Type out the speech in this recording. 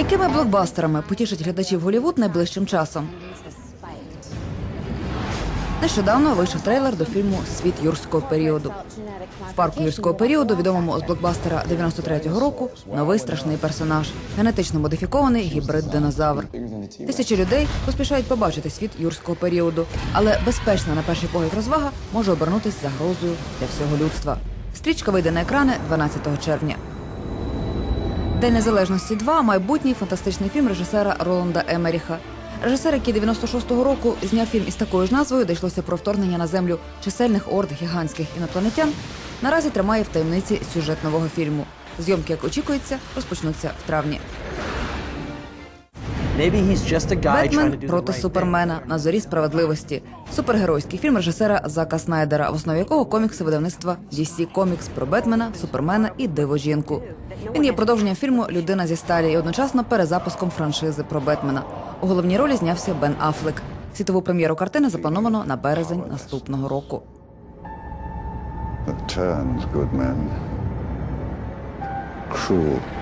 Якими блокбастерами потішить глядачів Голівуд найближчим часом? Нещодавно вийшов трейлер до фільму Світ юрського періоду. В парку юрського періоду, відомому з блокбастера 93-го року, новий страшний персонаж генетично модифікований гібрид-динозавр. Тисячі людей поспішають побачити світ юрського періоду, але безпечна на перший погляд розвага може обернутися загрозою для всього людства. Стрічка вийде на екрани 12 червня. День незалежності 2 майбутній фантастичний фільм режисера Роланда Емеріха. Режисер, який 96-го року зняв фільм із такою ж назвою, де йшлося про вторгнення на землю чисельних орд гігантських інопланетян, наразі тримає в таємниці сюжет нового фільму. Зйомки, як очікується, розпочнуться в травні. Бетмен проти супермена на зорі справедливості. Супергеройський фільм режисера Зака Снайдера, в основі якого комікси видавництва DC Comics про Бетмена, Супермена і Диво жінку. Він є продовженням фільму Людина зі сталі і одночасно перезапуском франшизи про Бетмена. У головній ролі знявся Бен Аффлек. Світову прем'єру картини заплановано на березень наступного року. turns good men cruel.